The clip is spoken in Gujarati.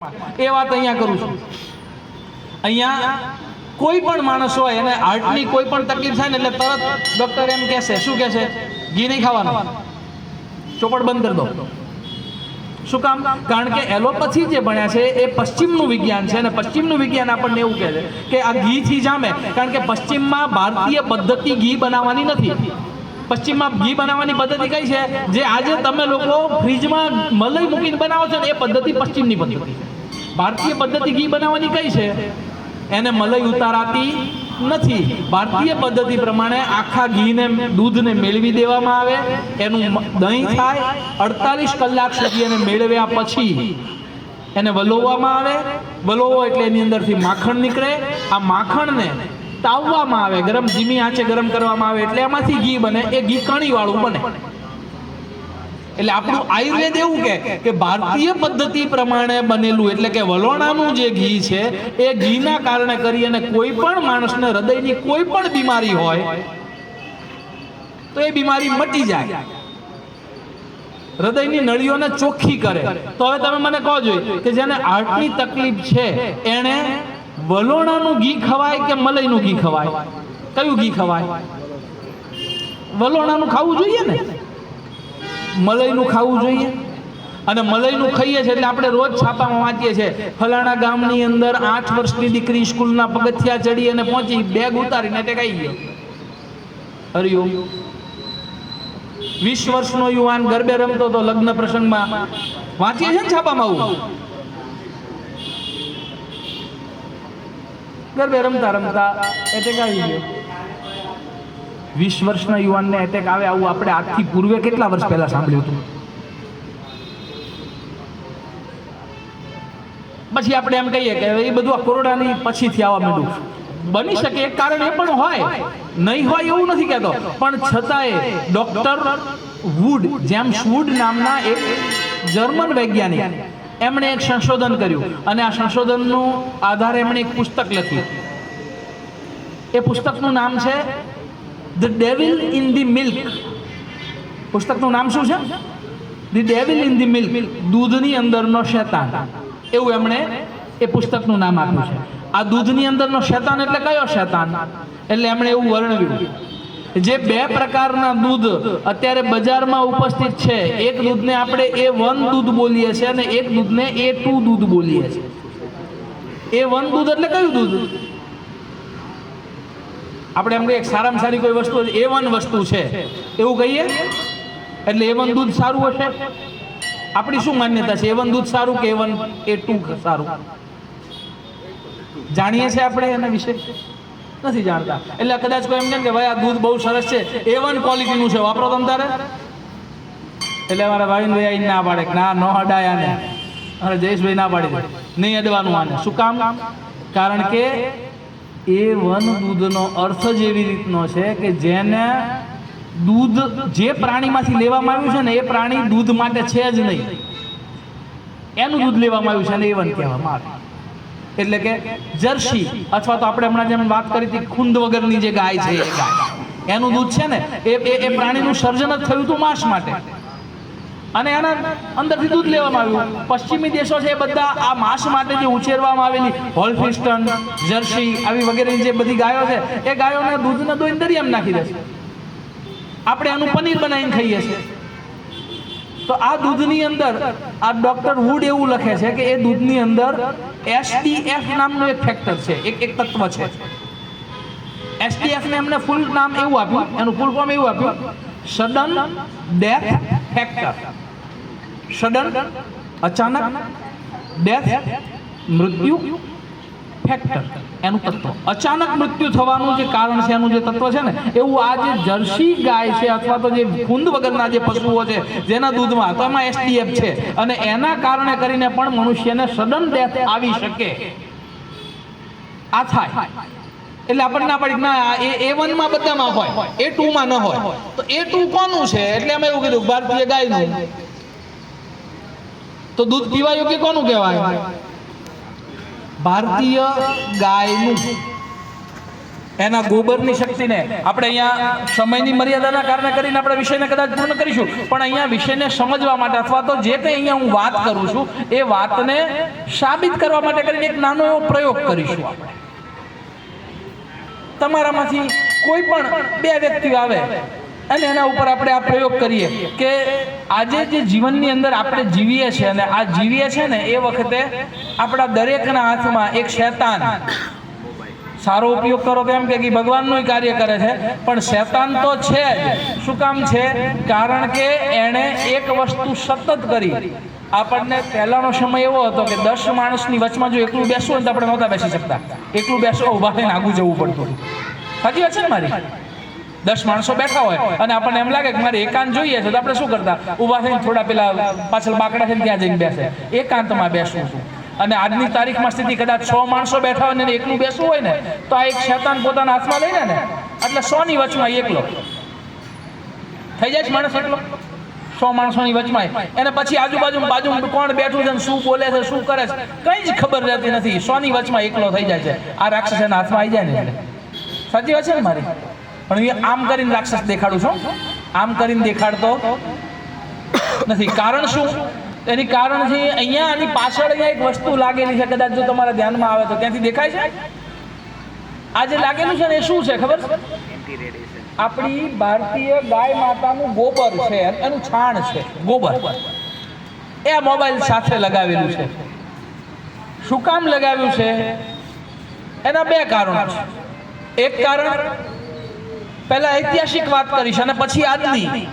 એ વાત અહીંયા કરું છું. અહીંયા કોઈ પણ માણસ હોય એને હાર્ટની કોઈ પણ તકલીફ થાય ને એટલે તરત ડોક્ટર એમ કહેશે, શું કહેશે? ઘી નહીં ખાવાનું. ચોપડ બંધ કરી દો. શું કામ? કારણ કે એલોપથી જે ભણ્યા છે એ પશ્ચિમનું વિજ્ઞાન છે અને પશ્ચિમનું વિજ્ઞાન આપણને એવું કહે છે કે આ ઘીથી જામે. કારણ કે પશ્ચિમમાં ભારતીય પદ્ધતિ ઘી બનાવવાની નથી. પશ્ચિમમાં ઘી બનાવવાની પદ્ધતિ કઈ છે? જે આજે તમે લોકો ફ્રીજમાં મલઈ મૂકીને બનાવો છો ને, એ પદ્ધતિ પશ્ચિમની પદ્ધતિ. ભારતીય પદ્ધતિ ઘી બનાવવાની કઈ છે? એને મલઈ ઉતારાતી નથી. ભારતીય પદ્ધતિ પ્રમાણે આખા ઘીને, દૂધને મેળવી દેવામાં આવે. એનું દહીં થાય, અડતાલીસ કલાક સુધી એને મેળવ્યા પછી એને વલોવવામાં આવે. વલોવો એટલે એની અંદરથી માખણ નીકળે. આ માખણને તાવવામાં આવે, ગરમ ધીમી આંચે ગરમ કરવામાં આવે એટલે એમાંથી ઘી બને. એ ઘી કણીવાળું બને. એટલે આપણું આયુર્વેદ એવું કે કે ભારતીય પદ્ધતિ પ્રમાણે બનેલું એટલે કે વલોણાનું જે ઘી છે, એ ઘીના કારણે કરી અને કોઈ પણ માણસને હૃદયની કોઈ પણ બીમારી હોય, તો એ બીમારી મટી જાય. હૃદયની નળીઓને ચોખ્ખી કરે. તો હવે તમે મને કહો જોઈએ કે જેને હાર્ટની તકલીફ છે, એણે વલોણાનું ઘી ખવાય કે મલઈનું ઘી ખવાય? કયું ઘી ખવાય? વલોણાનું ખાવું જોઈએ ને? મલઈનું ખાવું જોઈએ. અને મલઈનું ખાઈએ છીએ એટલે આપણે રોજ છાપામાં વાંચીએ છીએ, ફલાણા ગામની અંદર આઠ વર્ષની દીકરી સ્કૂલના પગથિયા ચડી અને પહોંચી, બેગ ઉતારીને ટેકાઈ ગયો. હરિયો વીસ વર્ષનો યુવાન ગરબે રમતો હતો લગ્ન પ્રસંગમાં. વાંચીએ છીએ ને છાપામાં આવું? ગરબે રમતા રમતા. એટેક આવી ગયો. વીસ વર્ષના યુવાનને એટેક આવે આવું આપણે આજથી પૂર્વે કેટલા વર્ષ પહેલા સાંભળ્યું હતું? પછી આપણે એમ કહીએ કે એ બધું આ કોરોનાની પછીથી આવવા માંડ્યું. બની શકે એક કારણ એ પણ હોય. નહીં હોય એવું નથી કહેતો. પણ છતાંય ડોક્ટર વુડ, જેમ્સ વુડ નામના એક જર્મન વૈજ્ઞાનિક એમણે એક સંશોધન કર્યું અને આ સંશોધનનું આધારે એમણે એક પુસ્તક લખ્યું. એ પુસ્તકનું નામ છે the devil in the milk પુસ્તકનું નામ શું છે? The devil in the milk દૂધની અંદરનો શેતાન. એવું એમણે એ પુસ્તકનું નામ આપ્યું છે. આ દૂધની અંદરનો શેતાન એટલે કયો શેતાન? એટલે એમણે એવું વર્ણવ્યું. જે બે પ્રકારના દૂધ અત્યારે બજારમાં ઉપસ્થિત છે. એક દૂધને આપણે એ વન દૂધ બોલીએ છીએ અને એક દૂધને એ ટુ દૂધ બોલીએ છીએ. એ વન દૂધ એટલે કયું દૂધ? આપણે એમ કહીએ સારામાં સારી કોઈ વસ્તુ એ વન વસ્તુ છે. એવું કહીએ? એટલે એ વન દૂધ સારું હશે. આપણી શું માન્યતા છે? એ વન દૂધ સારું કે એ વન એ ટુ સારું? જાણીએ છીએ આપણે એના વિશે? નથી જાણતા. એટલે કદાચ કોઈ એમ કહે કે ભાઈ આ દૂધ બહુ સરસ છે એ વન ક્વોલિટીનું છે. વાપરો તમ તારે? એટલે અમારા ભાઈ ભાઈ ના પાડે. ના, ન અડાય આને. અરે જયેશભાઈ ના પાડી દે. નહીં અડવાનું આને. શું કામ? કારણ કે એ વન દૂધનો અર્થ જ એવી રીતનો છે કે જેને દૂધ જે પ્રાણીમાંથી લેવામાં આવ્યું છે ને એ પ્રાણી દૂધ માટે છે જ નહીં. એનું દૂધ લેવામાં આવ્યું છે ને એ વન કહેવામાં આવે. એટલે કે જર્સી, અથવા તો આપણે હમણાં જેમ વાત કરી હતી ખૂંદ વગરની જે ગાય છે, એનું દૂધ છે ને, એ એ- પ્રાણીનું સર્જન જ થયું હતું માંસ માટે. અને એના અંદરથી દૂધ લેવામાં આવ્યું. પશ્ચિમી દેશો છે એ બધા આ માંસ માટે જે ઉછેરવામાં આવેલી હોલફિસ્ટન, જર્સી, આવી વગેરેની જે બધી ગાયો છે, એ ગાયોને દૂધને દોઈને દરિયામાં નાખી દે છે. આપણે એનું પનીર બનાવીને ખાઈએ છીએ. તો આ દૂધની અંદર આ ડોક્ટર વુડ એવું લખે છે કે એ દૂધની અંદર એસટીએફ નામનું એક ફેક્ટર છે, એક એક તત્વ છે. એસટીએફને એમને ફૂલ નામ એવું આપ્યું, એનું ફૂલ ફોર્મ એવું આપ્યું સડન ડેથ ફેક્ટર સડન અચાનક ડેથ મૃત્યુ. ફેક્ટર એનું તત્વ. અચાનક મૃત્યુ થવાનું જે કારણ છે, એનું જે તત્વ છે ને, એવું આ જે જર્સી ગાય છે અથવા તો જે કુંદ વગરના જે પશુઓ છે, જેના દૂધમાં, તો એમાં એસટીએફ છે. અને એના કારણે કરીને પણ મનુષ્યને સડન ડેથ આવી શકે. આ થાય. એટલે આપણને ના ના એ એ વનમાં બધામાં હોય, એ ટુમાં ન હોય. તો એ ટુ કોનું છે? એટલે અમે એવું કીધું ભારતીય ગાયનું. તો દૂધ પીવા યોગ્ય કોનું કહેવાય? ભારતીય ગાયનું. એના ગોબરની શક્તિને આપણે અહીંયા સમયની મર્યાદાના કારણે કરીને આપણે વિષયને કદાચ પૂર્ણ કરીશું. પણ અહીંયા વિષયને સમજવા માટે અથવા તો જે કંઈ અહીંયા હું વાત કરું છું, એ વાતને સાબિત કરવા માટે કરીને એક નાનો એવો પ્રયોગ કરીશું તમારામાંથી કોઈ પણ બે વ્યક્તિ આવે અને એના ઉપર આપણે આ પ્રયોગ કરીએ કે આજે જે જીવનની અંદર આપણે જીવીએ છીએ અને આ જીવીએ છીએ ને એ વખતે આપણા દરેકના હાથમાં એક શેતાન. સારો ઉપયોગ કરો તો એમ કે ભગવાનનું કાર્ય કરે છે, પણ શેતાન તો છે જ. શું કામ છે? કારણ કે એણે એક વસ્તુ સતત કરી. આપણને પહેલાનો સમય એવો હતો કે દસ માણસની વચમાં જો એકલું બેસવું હોય તો આપણે નહોતા બેસી શકતા. એકલું બેસવા ઊભા થઈને આગું જવું પડતું સાચી વાત છે ને મારી? દસ માણસો બેઠા હોય અને આપણને એમ લાગે કે મારે એકાંત જોઈએ છે, તો આપણે શું કરતા? ઊભા થઈને થોડા પેલા પાછળ બાકડા થઈને ત્યાં જઈને બેસે. એકાંતમાં બેસવું છું. અને આજની તારીખમાં સ્થિતિ કદાચ છ માણસો બેઠા હોય ને એકલું બેસવું હોય ને, તો આ એક શેતાન પોતાના હાથમાં લઈને ને, એટલે સો ની વચમાં એકલો. થઈ જાય છે માણસ એકલો? સો માણસોની વચમાં. એને પછી આજુબાજુ બાજુ કોણ બેઠું છે શું બોલે છે, શું કરે છે, કંઈ જ ખબર રહેતી નથી. સોની વચમાં એકલો થઈ જાય છે. આ રાક્ષસ એના હાથમાં આવી જાય ને એટલે. સાચી વાત છે ને મારી? પણ હું આમ કરીને રાક્ષસ દેખાડું છું. આમ કરીને દેખાડતો નથી. કારણ શું? એની કારણ છે અહીંયા આની પાછળ અહીંયા એક વસ્તુ લાગેલી છે, કદાચ જો તમારા ધ્યાનમાં આવે તો. ત્યાંથી દેખાય છે? આ જે લાગેલું છે ને, એ શું છે, ખબર? છે આપણી ભારતીય ગાય માતાનું ગોબર છે, એનું છાણ છે, ગોબર. એ આ મોબાઈલ સાથે લગાવેલું છે. શું કામ લગાવ્યું છે? એના બે કારણો છે. એક કારણ પહેલા ઐતિહાસિક વાત કરીશ અને પછી આજની.